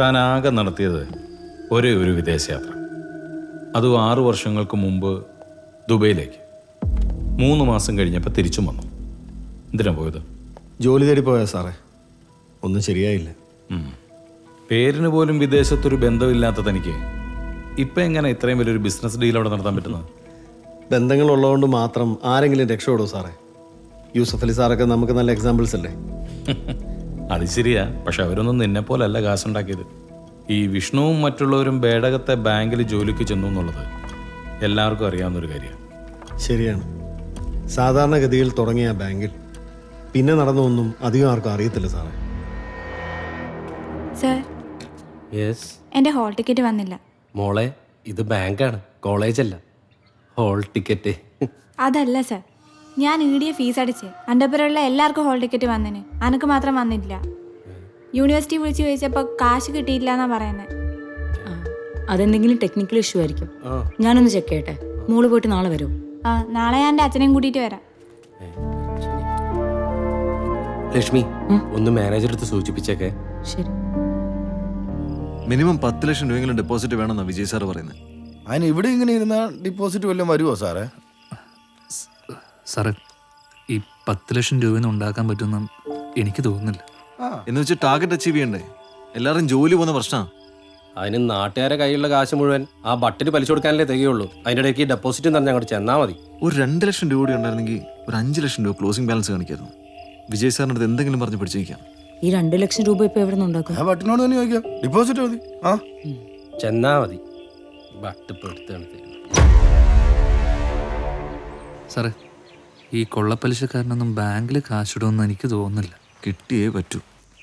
താൻ ആകെ നടത്തിയത് ഒരേ ഒരു വിദേശയാത്ര. അതും ആറു വർഷങ്ങൾക്ക് മുമ്പ് ദുബൈയിലേക്ക്. മൂന്ന് മാസം കഴിഞ്ഞപ്പോൾ തിരിച്ചും വന്നു. എന്തിനാ പോയത്? ജോലി തേടി പോയാ സാറേ? ഒന്നും ശരിയായില്ല. ഉം. പേരിന് പോലും വിദേശത്തൊരു ബന്ധമില്ലാത്ത തനിക്ക്. ഇപ്പം എങ്ങനെ ഇത്രയും വലിയൊരു ബിസിനസ് ഡീൽ അവിടെ നടത്താൻ പറ്റുന്നത്? ബന്ധങ്ങളുള്ളതുകൊണ്ട് മാത്രം ആരെങ്കിലും രക്ഷപ്പെടുമോ സാറേ? യൂസഫ് അലി സാറൊക്കെ നമുക്ക് നല്ല എക്സാമ്പിൾസ് അല്ലേ? അത് ശരിയാ. പക്ഷെ അവരൊന്നും നിന്നെ പോലല്ല കാശുണ്ടാക്കിയത് ഈ വിഷ്ണുവും മറ്റുള്ളവരും ബേടകത്തെ ബാങ്കിൽ ജോലിക്ക് ചെന്നു എന്നുള്ളത് എല്ലാവർക്കും അറിയാവുന്നൊരു കാര്യമാണ്. ശരിയാണ്. സാധാരണഗതിയിൽ തുടങ്ങിയ ബാങ്കിൽ പിന്നെ നടന്നൊന്നും അധികം ആർക്കും അറിയത്തില്ല സാർ സർ യെസ്. എന്റെ ഹോൾ ടിക്കറ്റ് വന്നില്ല. മോളെ ഇത് ബാങ്കാണ് കോളേജല്ല. Hall ticket. അതല്ല സർ ഞാൻ ഈടിയ ഫീസ് അടിച്ച്. എന്റെ എല്ലാവർക്കും ഹോൾ ടിക്കറ്റ് വന്നിന്. അനക്ക് മാത്രം വന്നില്ല യൂണിവേഴ്സിറ്റി വിളിച്ച് ചോദിച്ചപ്പോൾ കാശ് കിട്ടിയില്ല എന്നാ പറയുന്നത് ആ, അതെന്തെങ്കിലും ടെക്നിക്കൽ ഇഷ്യൂ ആയിരിക്കും. ഞാനൊന്ന് ചെക്ക് ചെയ്യട്ടെ. മോൾ പോയിട്ട് നാളെ വരും? ആ നാളെ ഞാൻ എന്റെ അച്ഛനെയും കൂട്ടിയിട്ട് വരാം. ലക്ഷ്മി ഒന്ന് മാനേജർ അടുത്ത് സൂചിപ്പിച്ചേക്കെ. ശരി. മിനിമം പത്ത് ലക്ഷം രൂപയെങ്കിലും ഡെപ്പോസിറ്റ് വേണമെന്നാണ് വിജയ് സാർ പറയുന്നത് അതിന് ഇവിടെ ഇങ്ങനെ ഇരുന്ന ഡിപ്പോസിറ്റ് വല്ലതും വരുമോ സാറേ സാറേ ഈ പത്ത് ലക്ഷം രൂപയൊന്നും ഉണ്ടാക്കാൻ പറ്റുമെന്ന് എനിക്ക് തോന്നുന്നില്ല. എന്ന് വെച്ച് ടാർഗറ്റ് അച്ചീവ് ചെയ്യണ്ടേ? എല്ലാവരും ജോലി പോകുന്ന പ്രശ്നമാണ് അതിന് നാട്ടുകാരെ കയ്യിലുള്ള കാശ് മുഴുവൻ ആ ബട്ടിന് പലിശ കൊടുക്കാനല്ലേ തികയുള്ളൂ. അതിന്റെ ഇടയ്ക്ക് ഡെപ്പോസിറ്റ് തന്നെ അങ്ങോട്ട് ചെന്നാൽ മതി. ഒരു രണ്ട് ലക്ഷം രൂപ കൂടി ഉണ്ടായിരുന്നെങ്കിൽ ഒരു അഞ്ച് ലക്ഷം രൂപ ക്ലോസിംഗ് ബാലൻസ് കാണിക്കായിരുന്നു. വിജയ് സാറിന്റെ അടുത്ത് എന്തെങ്കിലും പറഞ്ഞ് പിടിച്ചിരിക്കാം. ഈ രണ്ട് ലക്ഷം രൂപ ഇപ്പൊ എവിടെ നിന്ന് ഉണ്ടാക്കും ആ ബട്ടിനോട് തന്നെ ചോദിക്കാം. ഡിപ്പോസിറ്റ് മതി. ആ. ചെന്നാ മതി. ബട്ട് എടുത്താണ് സാറേ ഈ കൊള്ളപ്പലിശക്കാരനൊന്നും ബാങ്കിൽ കാശിടുമെന്ന് എനിക്ക് തോന്നുന്നില്ല. കിട്ടിയേ പറ്റൂ.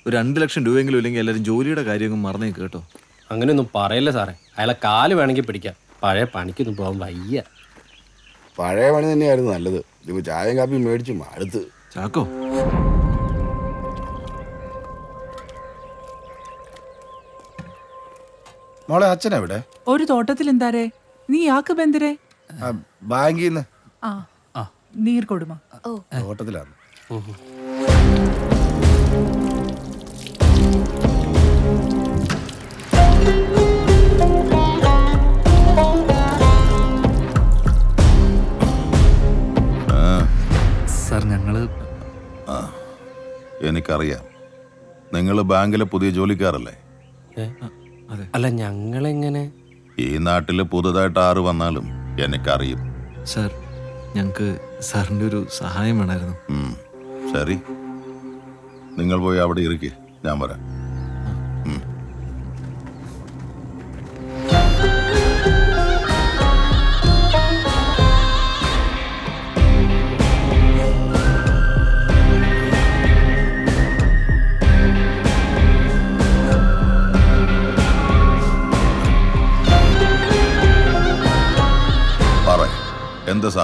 ഒരു രണ്ട് ലക്ഷം രൂപയെങ്കിലും ഇല്ലെങ്കിൽ എല്ലാവരും ജോലിയുടെ കാര്യങ്ങൾ മറന്നേ കേട്ടോ. അങ്ങനെയൊന്നും പറയല്ലേ സാറേ. അയാളെ കാൽ വേണമെങ്കിൽ പിടിക്കാം. പഴയ പണിക്കൊന്നും പോകാൻ വയ്യ. പഴയ പണി തന്നെയായിരുന്നു നല്ലത്. ഇതിപ്പോ ചായയും കാപ്പിയും മേടിച്ചു അടുത്ത് ചാക്കോ. മോളെ അച്ഛൻ എവിടെ? ഒരു തോട്ടത്തിൽ എന്താരേ നീ ആക്ക് ബന്ദരേ ബാങ്കിന്ന് ആ. നീർക്കൊടുമ. ഓട്ടത്തിലാണ് സാർ ഞങ്ങൾ എനിക്കറിയാം. നിങ്ങൾ ബാങ്കിലെ പുതിയ ജോലിക്കാരല്ലേ? അല്ല ഞങ്ങളെങ്ങനെ? ഈ നാട്ടിൽ പുതുതായിട്ട് ആറ് വന്നാലും എനിക്കറിയും. സാർ ഞങ്ങൾക്ക് സാറിന്റെ ഒരു സഹായം വേണമായിരുന്നു സാറി നിങ്ങൾ പോയി അവിടെ ഇരിക്കേ. ഞാൻ വരാം.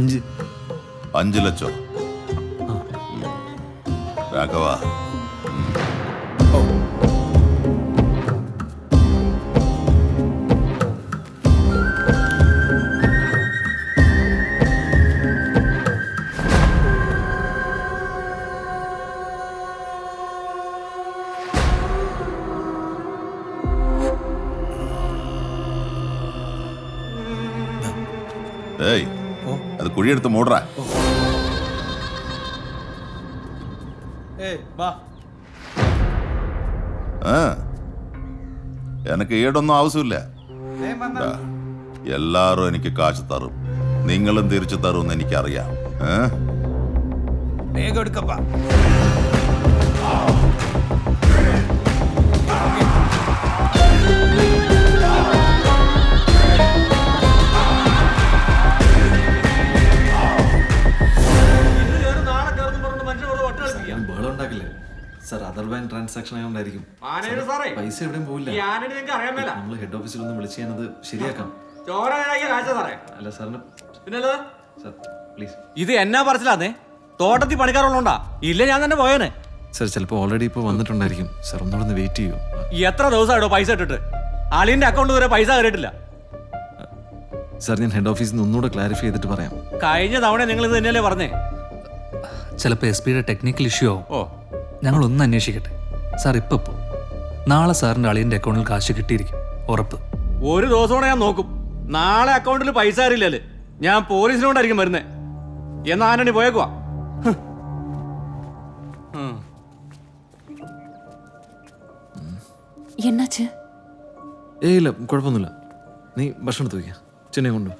അഞ്ച്- അഞ്ച് അഞ്ചു ലക്ഷം രാഘവ കുഴിയെടുത്ത് മൂടറ. എനിക്ക് ഈടൊന്നും ആവശ്യമില്ല. എല്ലാരും എനിക്ക് കാശ് തരും. നിങ്ങളും തിരിച്ചു തരുമെന്ന് എനിക്കറിയാം. ഏ? വേഗം എടുക്കപ്പാ. ബാങ്ക് ട്രാൻസാക്ഷൻ ആയതുകൊണ്ടായിരിക്കും പൈസ എവിടെയും പോവില്ല. നമ്മൾ ഹെഡ് ഓഫീസിൽ ഒന്ന് വിളിച്ച് ഞാനത് ശരിയാക്കാം. അല്ല സാറിന് സാർ പ്ലീസ് ഇത് എന്നാ പറച്ചിലാന്നേ? തോട്ടത്തിൽ പണിക്കാറുള്ളോണ്ടാ ഇല്ല ഞാൻ തന്നെ പോയേനെ. സാർ ചിലപ്പോൾ ഓൾറെഡി ഇപ്പോൾ വന്നിട്ടുണ്ടായിരിക്കും. സാർ ഒന്നുകൂടെ ഒന്ന് വെയിറ്റ് ചെയ്യൂ. എത്ര ദിവസമായിട്ടോ പൈസ ഇട്ടിട്ട്? അളിയന്റെ അക്കൗണ്ട് വരെ പൈസ കയറിയിട്ടില്ല. സാർ ഞാൻ ഹെഡ് ഓഫീസിൽ നിന്ന് ഒന്നുകൂടെ ക്ലാരിഫൈ ചെയ്തിട്ട് പറയാം. കഴിഞ്ഞ തവണ നിങ്ങൾ ഇത് തന്നെയല്ലേ പറഞ്ഞേ? ചിലപ്പോൾ എസ് പിയുടെ ടെക്നിക്കൽ ഇഷ്യൂ ആവും. ഓ. ഞങ്ങൾ ഒന്ന് അന്വേഷിക്കട്ടെ. സാർ ഇപ്പൊ പോ. നാളെ സാറിന്റെ അളിയന്റെ അക്കൗണ്ടിൽ കാശ് കിട്ടിയിരിക്കും. ഉറപ്പ്. ഒരു ദിവസം ഞാൻ നോക്കും. നാളെ അക്കൗണ്ടിൽ പൈസ അറിയില്ലല്ലേ ഞാൻ പോലീസിനോണ്ടായിരിക്കും വരുന്നേ. എന്നാ ആനണി പോയേക്കുവാ. എന്നാച്ച് ഏയ് ഇല്ല കുഴപ്പമൊന്നുമില്ല. നീ ഭക്ഷണം എടുത്ത് വയ്ക്കുക ചെന്നൈ കൊണ്ടു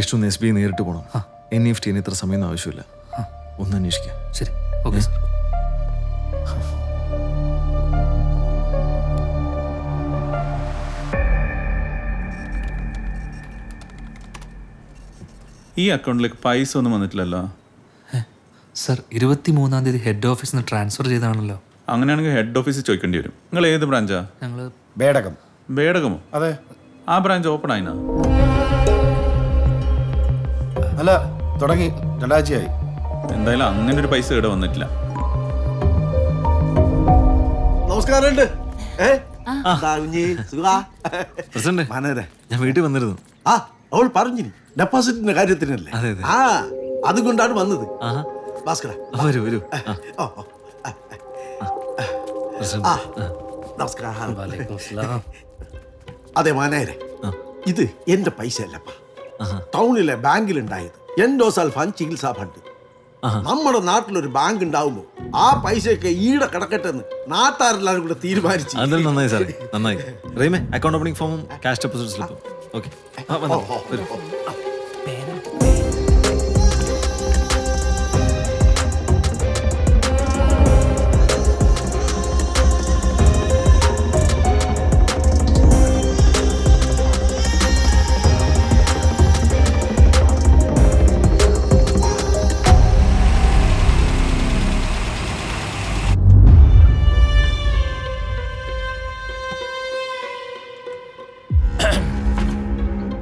വിഷ്ണു എസ് ബി ഐ നേരിട്ട് പോകണം എൻ എഫ് ടിന് ഇത്ര സമയമൊന്നും ആവശ്യമില്ല. ഒന്ന് അന്വേഷിക്കാം. ശരി. Okay sir. ഈ അക്കൗണ്ടിലേക്ക് പൈസ ഒന്നും വന്നിട്ടില്ലല്ലോ? സർ ഇരുപത്തി മൂന്നാം തീയതി ഹെഡ് ഓഫീസിൽ നിന്ന് ട്രാൻസ്ഫർ ചെയ്താണല്ലോ അങ്ങനെയാണെങ്കിൽ ഹെഡ് ഓഫീസിൽ ചോദിക്കേണ്ടി വരും. നിങ്ങൾ ഏത് ബ്രാഞ്ചാ? ഞങ്ങൾ ബേടകം. ബേടകമോ? അതെ. ആ ബ്രാഞ്ച് ഓപ്പൺ ആയിനാ? അല്ല തുടങ്ങി. രണ്ടാഴ്ചയായി. എന്തായാലും അങ്ങനെ ഒരു പൈസ ഇവിടെ വന്നിട്ടില്ല. നമസ്കാരമുണ്ട്. പ്രസിഡന്റ് മനോരെ ഞാൻ വീട്ടിൽ വന്നിരുന്നു. ആ അവൾ പറഞ്ഞു ഡെപ്പോസിറ്റിന്റെ കാര്യത്തിനല്ലേ? അതെ, അതെ. ആ അതുകൊണ്ടാണ് വന്നത്. ആഹാ. ഭാസ്കര ആ, വരൂ വരൂ. ആ, ഓ ഓ, പ്രസിഡന്റ് ആ നമസ്കാരം. വലൈക്കും സ്ലാം. അതെ മാനേരെ ഇത് എന്റെ പൈസ അല്ലപ്പാ. ടൗണിലെ ബാങ്കിൽ ഉണ്ടായത് എൻഡോസൽഫാൻ ചികിത്സാ ഫണ്ട്. നമ്മുടെ നാട്ടിലൊരു ബാങ്ക് ഉണ്ടാവുമ്പോ ആ പൈസയൊക്കെ ഈടെ കിടക്കട്ടെ എന്ന് നാട്ടാരെല്ലാരും കൂടെ തീരുമാനിച്ചു. അതെല്ലാം നന്നായി സാറേ നന്നായി. റീമേ അക്കൗണ്ട് ഓപ്പണിംഗ് ഫോമും ക്യാഷ് ഡെപ്പോസിറ്റ് സ്ലിപ്പും ഓക്കെ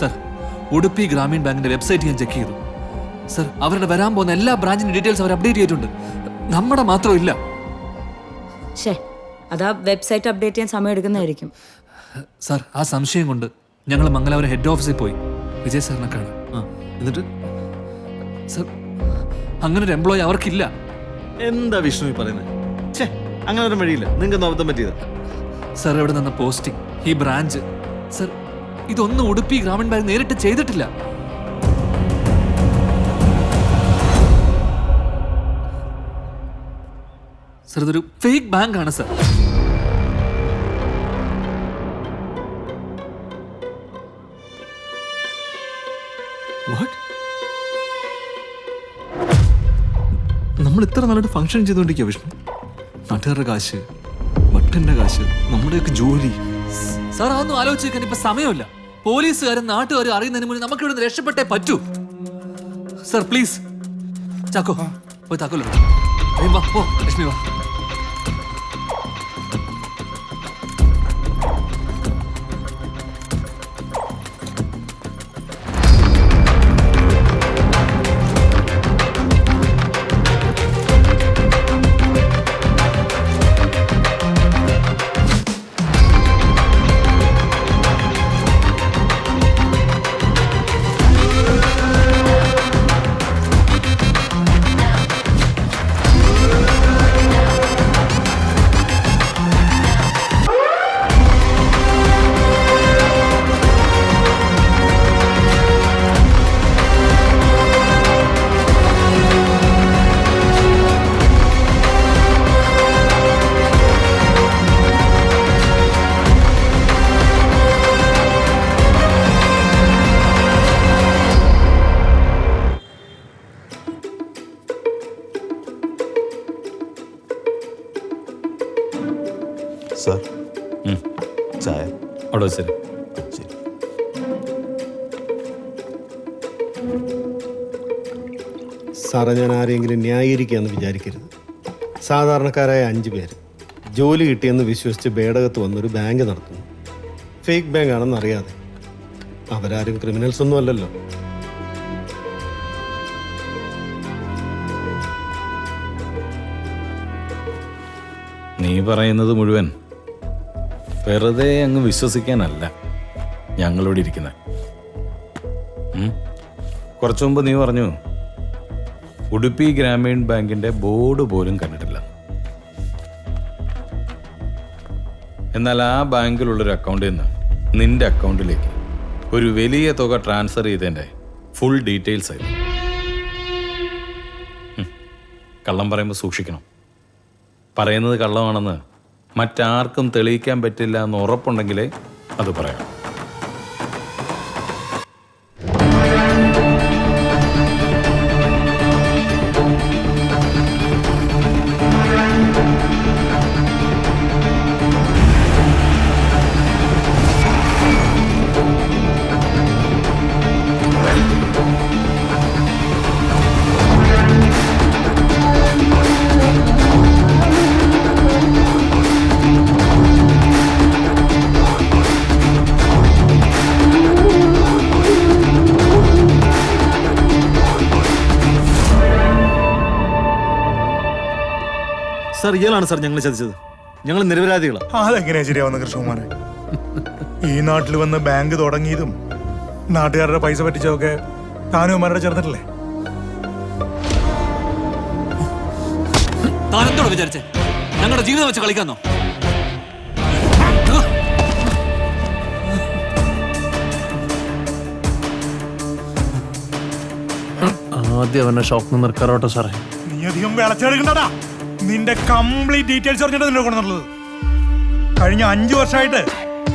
സർ ഉടുപ്പി ഗ്രാമീൺ ബാങ്കിന്റെ വെബ്സൈറ്റ് ഞാൻ ചെക്ക് ചെയ്തു. സർ അവരുടെ വരാൻ പോകുന്ന എല്ലാ ബ്രാഞ്ചിന്റെ ഡീറ്റെയിൽസ് അവർ അപ്ഡേറ്റ് ചെയ്തിട്ടുണ്ട്. നമ്മുടെ മാത്രം ഇല്ല. ഷേ അതാ വെബ്സൈറ്റ് അപ്ഡേറ്റ് ചെയ്യാൻ സമയം എടുക്കുന്നതായിരിക്കും. സർ ആ സംശയം കൊണ്ട് ഞങ്ങൾ മംഗലാപുരം ഹെഡ് ഓഫീസിൽ പോയി. വിജയ് സാറിനെ കാണാൻ എന്നിട്ട്? സർ അങ്ങനെ ഒരു എംപ്ലോയി അവർക്കില്ല. എന്താ വിഷ്ണു പറയുന്നത് ഛേ അങ്ങനെ ഒരു വഴിയില്ല. നിങ്ങൾക്ക് അബദ്ധം പറ്റിയത്. സർ ഇവിടെ നിന്ന പോസ്റ്റിംഗ്. ഈ ബ്രാഞ്ച്. സർ ഇതൊന്നും ഉടുപ്പി ഗ്രാമീൺ ബാങ്ക് നേരിട്ട് ചെയ്തിട്ടില്ല. സർ ഇതൊരു ഫേക്ക് ബാങ്ക് ആണ് സർ നമ്മൾ ഇത്ര നല്ലൊരു ഫംഗ്ഷൻ ചെയ്തുകൊണ്ടിരിക്കുക വിഷ്ണു. നാട്ടുകാരുടെ കാശ് ബട്ടന്റെ കാശ്? നമ്മുടെയൊക്കെ ജോലി. സാർ അതൊന്നും ആലോചിച്ചേക്കാൻ ഇപ്പൊ സമയമില്ല. പോലീസുകാരും നാട്ടുകാരും അറിയുന്നതിന് മുന്നേ നമുക്ക് ഇവിടെ രക്ഷപ്പെട്ടേ പറ്റൂ. Sir please. ചാക്കോ പോയി താക്കോലോ വാ ഓ ലക്ഷ്മി വാ. സാർ. ചായ. അവിടെ ശരി. സാറേ ഞാൻ ആരെങ്കിലും ന്യായീകരിക്കുകയെന്ന് വിചാരിക്കരുത്. സാധാരണക്കാരായ അഞ്ച് പേര് ജോലി കിട്ടിയെന്ന് വിശ്വസിച്ച് ബേടകത്ത് വന്നൊരു ബാങ്ക് നടത്തുന്നു. ഫേക്ക് ബാങ്ക് ആണെന്ന് അറിയാതെ. അവരാരും ക്രിമിനൽസ് ഒന്നും അല്ലല്ലോ. നീ പറയുന്നത് മുഴുവൻ വെറുതെ അങ്ങ് വിശ്വസിക്കാനല്ല ഞങ്ങളോട് ഇരിക്കുന്നത് കുറച്ചു മുമ്പ് നീ പറഞ്ഞു ഉടുപ്പി ഗ്രാമീൺ ബാങ്കിന്റെ ബോർഡ് പോലും കണ്ടിട്ടില്ല. എന്നാൽ ആ ബാങ്കിലുള്ളൊരു അക്കൗണ്ടിൽ നിന്ന് നിന്റെ അക്കൗണ്ടിലേക്ക് ഒരു വലിയ തുക ട്രാൻസ്ഫർ ചെയ്തതിന്റെ ഫുൾ ഡീറ്റെയിൽസ് ആയിരുന്നു കള്ളം പറയുമ്പോൾ സൂക്ഷിക്കണം. പറയുന്നത് കള്ളമാണെന്ന് മറ്റാർക്കും തെളിയിക്കാൻ പറ്റില്ല എന്ന് ഉറപ്പുണ്ടെങ്കിലേ അത് പറയാം. സാർ ഇയാളാണ് സാർ ഞങ്ങൾ ചതിച്ചത്. ഞങ്ങൾ നിരപരാധികളാണ് അതെങ്ങനെയാ ശരിയാവുന്ന കൃഷ്ണകുമാരെ ഈ നാട്ടിൽ വന്ന് ബാങ്ക് തുടങ്ങിയതും നാട്ടുകാരുടെ പൈസ പറ്റിച്ചതൊക്കെ താനുമാരുടെ ചേർന്നിട്ടില്ലേ? താൻ എന്തോടെ വിചാരിച്ചേ? ഞങ്ങളുടെ ജീവിതം വെച്ച് കളിക്കാന്നോ? ആദ്യം അവനെ ഷോക്ക് നിർക്കാറോട്ടെ സാറേ. നീ അധികം വിളച്ചെടുക്കണ്ടടാ. നിന്റെ കംപ്ലീറ്റ് ഡീറ്റെയിൽസ് പറഞ്ഞിട്ട് നിന്നെ കൊണ്ടുള്ളത് കഴിഞ്ഞ അഞ്ചു വർഷമായിട്ട്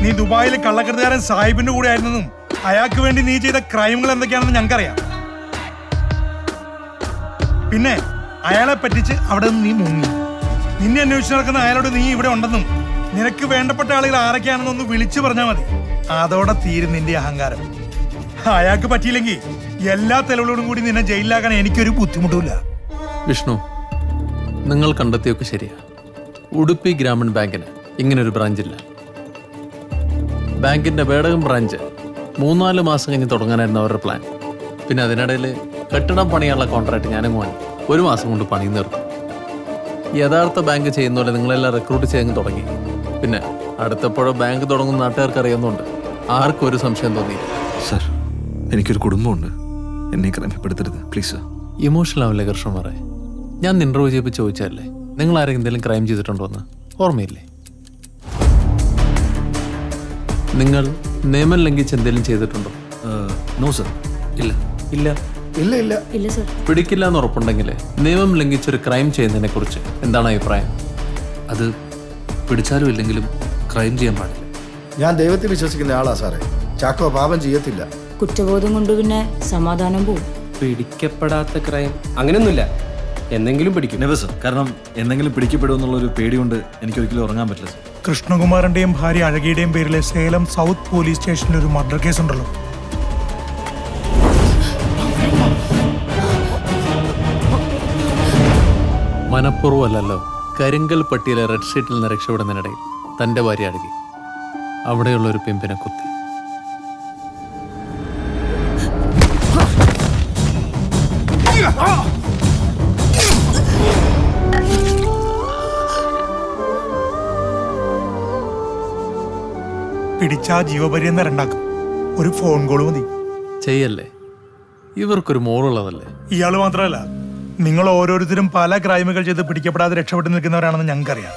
നീ ദുബായിൽ കള്ളക്കെടുത്തുകാരൻ സാഹിബിന്റെ കൂടെ ആയിരുന്നെന്നും അയാൾക്ക് വേണ്ടി നീ ചെയ്ത ക്രൈമുകൾ എന്തൊക്കെയാണെന്ന് ഞങ്ങൾക്കറിയാം. പിന്നെ അയാളെ പറ്റിച്ച് അവിടെ നിന്ന് നീ മുങ്ങി. നിന്നെ അന്വേഷിച്ച് നടക്കുന്ന അയാളോട് നീ ഇവിടെ ഉണ്ടെന്നും നിനക്ക് വേണ്ടപ്പെട്ട ആളുകൾ ആരൊക്കെയാണെന്ന് ഒന്ന് വിളിച്ചു പറഞ്ഞാൽ മതി. അതോടെ തീരും നിന്റെ അഹങ്കാരം. അയാൾക്ക് പറ്റിയില്ലെങ്കിൽ എല്ലാ തെളിവുകളോടും കൂടി നിന്നെ ജയിലിലാക്കാൻ എനിക്കൊരു ബുദ്ധിമുട്ടുമില്ല. വിഷ്ണു നിങ്ങൾ കണ്ടെത്തിയൊക്കെ ശരിയാണ് ഉടുപ്പി ഗ്രാമീൺ ബാങ്കിന് ഇങ്ങനൊരു ബ്രാഞ്ചില്ല. ബാങ്കിന്റെ വേടകം ബ്രാഞ്ച് മൂന്നാൽ മാസം കഴിഞ്ഞ് തുടങ്ങാനായിരുന്നു അവരുടെ പ്ലാൻ. പിന്നെ അതിനിടയിൽ കെട്ടിടം പണിയാനുള്ള കോൺട്രാക്ട് ഞാനും വാങ്ങി. ഒരു മാസം കൊണ്ട് പണി നിർത്തും. യഥാർത്ഥ ബാങ്ക് ചെയ്യുന്ന പോലെ നിങ്ങളെല്ലാം റിക്രൂട്ട് ചെയ്യാൻ തുടങ്ങി. പിന്നെ അടുത്തപ്പോഴോ ബാങ്ക് തുടങ്ങുന്ന നാട്ടുകാർക്ക് അറിയുന്നുണ്ട് ആർക്കും ഒരു സംശയം തോന്നി സർ എനിക്കൊരു കുടുംബമുണ്ട്. എന്നെ ക്രമപ്പെടുത്തരുത്. Please sir. ഇമോഷണൽ ആവില്ലേ കൃഷ്ണമാരെ ഞാൻ ഇന്റർവ്യൂ ചെയ്യപ്പോൾ ചോദിച്ചതല്ലേ? നിങ്ങൾ ആരെങ്കിലും എന്തെങ്കിലും ക്രൈം ചെയ്തിട്ടുണ്ടോ എന്ന്? ഓർമ്മയില്ലേ? നിങ്ങൾ നിയമം ലംഘിച്ച് എന്തെങ്കിലും ചെയ്തിട്ടുണ്ടോ? നോ സർ ഇല്ല. ഇല്ല? ഇല്ല ഇല്ല. ഇല്ല സർ പിടിക്കില്ല എന്ന് ഉറപ്പുണ്ടെങ്കിൽ നിയമം ലംഘിച്ചൊരു ക്രൈം ചെയ്യുന്നതിനെ കുറിച്ച് എന്താണ് അഭിപ്രായം? അത് പിടിച്ചാലും ഇല്ലെങ്കിലും ക്രൈം ചെയ്യാൻ പാടില്ല. ഞാൻ ദൈവത്തിൽ വിശ്വസിക്കുന്ന ആളാ സാറേ ചാക്കോ പാപം ചെയ്യത്തില്ല. കുറ്റബോധം കൊണ്ട് പിന്നെ സമാധാനം പോവും. പിടിക്കപ്പെടാത്ത ക്രൈം അങ്ങനെയൊന്നുമില്ല എന്തെങ്കിലും പിടിക്കും. നെവർ സർ കാരണം എന്തെങ്കിലും പിടിക്കപ്പെടുമെന്നുള്ള ഒരു പേടി കൊണ്ട് എനിക്ക് ഒരിക്കലും ഉറങ്ങാൻ പറ്റില്ല സർ കൃഷ്ണകുമാറിന്റെയും ഭാര്യ അഴകിയുടെയും പേരിലെ സേലം സൗത്ത് പോലീസ് സ്റ്റേഷനിൽ ഒരു മർഡർ കേസ് ഉണ്ടല്ലോ മനഃപൂർവമല്ലല്ലോ കരിങ്കൽ പട്ടിയിലെ റെഡ് ഷീറ്റിൽ നിന്ന് രക്ഷപ്പെടുന്നതിനിടയിൽ തന്റെ ഭാര്യ അഴകി അവിടെയുള്ള ഒരു പിമ്പിനെ കുത്തി. പിടിച്ചാ ജീവപര്യന്തം രണ്ടാക്കും ഒരു ഫോൺ കോൾ മതി. ചെയ്യല്ലേ? ഇവർക്കൊരു മോളുള്ളതല്ലേ? ഇയാൾ മാത്രമല്ല നിങ്ങൾ ഓരോരുത്തരും പല ക്രൈമുകൾ ചെയ്ത് പിടിക്കപ്പെടാതെ രക്ഷപ്പെട്ടു നിൽക്കുന്നവരാണെന്ന് ഞങ്ങൾക്കറിയാം.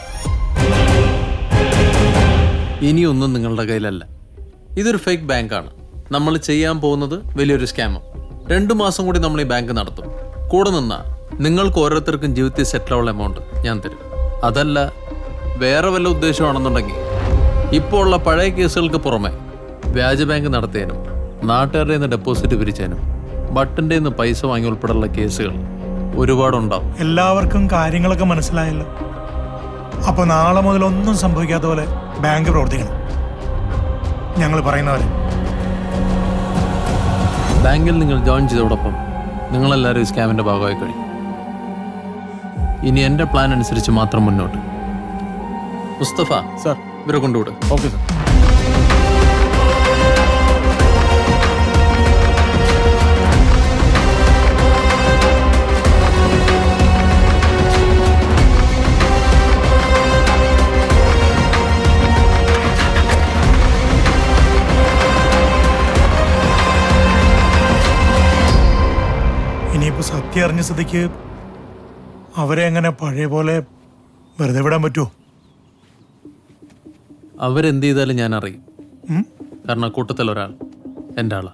ഇനിയൊന്നും നിങ്ങളുടെ കയ്യിലല്ല. ഇതൊരു ഫേക്ക് ബാങ്കാണ്. നമ്മൾ ചെയ്യാൻ പോകുന്നത് വലിയൊരു സ്കാമും. രണ്ടു മാസം കൂടി നമ്മൾ ഈ ബാങ്ക് നടത്തും. കൂടെ നിന്നാ നിങ്ങൾക്ക് ഓരോരുത്തർക്കും ജീവിതത്തിൽ സെറ്റിലുള്ള എമൗണ്ട് ഞാൻ തരും. അതല്ല വേറെ വല്ല ഉദ്ദേശമാണെന്നുണ്ടെങ്കിൽ ഇപ്പോൾ ഉള്ള പഴയ കേസുകൾക്ക് പുറമെ വ്യാജ ബാങ്ക് നടത്തിയതിനും നാട്ടുകാരുടെ നിന്ന് ഡെപ്പോസിറ്റ് പിരിച്ചതിനും ബട്ടന്റെ നിന്ന് പൈസ വാങ്ങി ഉൾപ്പെടെയുള്ള കേസുകൾ ഒരുപാടുണ്ടാവും. എല്ലാവർക്കും കാര്യങ്ങളൊക്കെ മനസ്സിലായല്ലോ. അപ്പൊ നാളെ മുതൽ ഒന്നും സംഭവിക്കാത്ത പോലെ ബാങ്ക് പ്രവർത്തിക്കണം. ഞങ്ങൾ പറയുന്നവരെ ബാങ്കിൽ നിങ്ങൾ ജോയിൻ ചെയ്തതോടൊപ്പം നിങ്ങളെല്ലാവരും ഈ സ്കാമിന്റെ ഭാഗമായി കഴിഞ്ഞു ഇനി എന്റെ പ്ലാൻ അനുസരിച്ച് മാത്രം മുന്നോട്ട്. മുസ്തഫ സാർ. ഇവരെ കൊണ്ടുവിടും. Okay sir. ഇനിയിപ്പോ സത്യം അറിഞ്ഞ സ്ഥിതിക്ക് അവരെ എങ്ങനെ പഴയ പോലെ വെറുതെ വിടാൻ പറ്റുമോ അവരെന്ത് ചെയ്താലും ഞാൻ അറിയും കാരണം കൂട്ടത്തിൽ ഒരാൾ എന്റെ ആളാ.